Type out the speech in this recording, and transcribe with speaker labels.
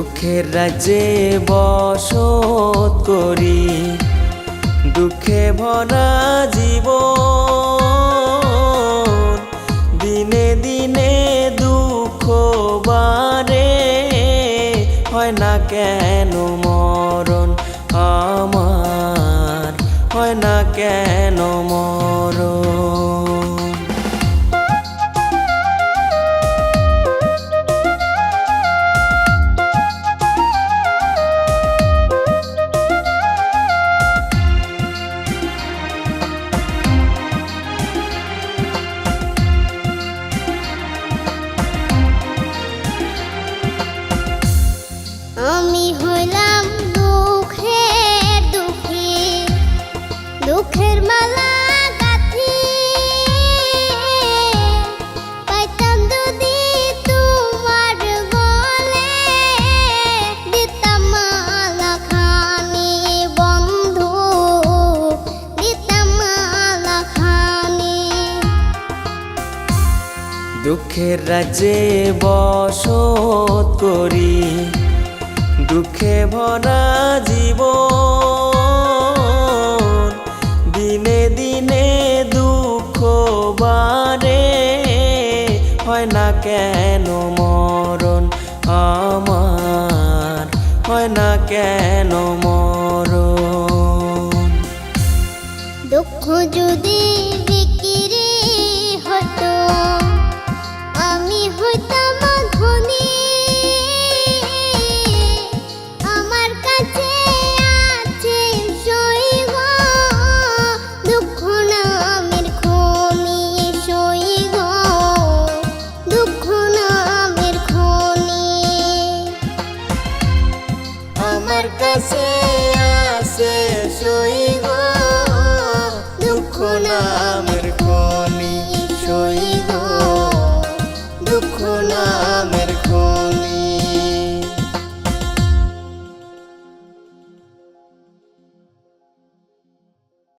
Speaker 1: দুঃখের রাজ্যে বসত করি। দুঃখে ভরা জীব দিনে দিনে দুঃখ বারে হয় না কেন মরণ আমার, হয় না কেন
Speaker 2: দুঃখের
Speaker 1: রাজ্যে বসত করি দুঃখে ভরা জীব বারে হয় না কেন মরণ আমার? হয় না কেন মরণ?
Speaker 2: দুঃখ যদি
Speaker 1: দুঃখ নাম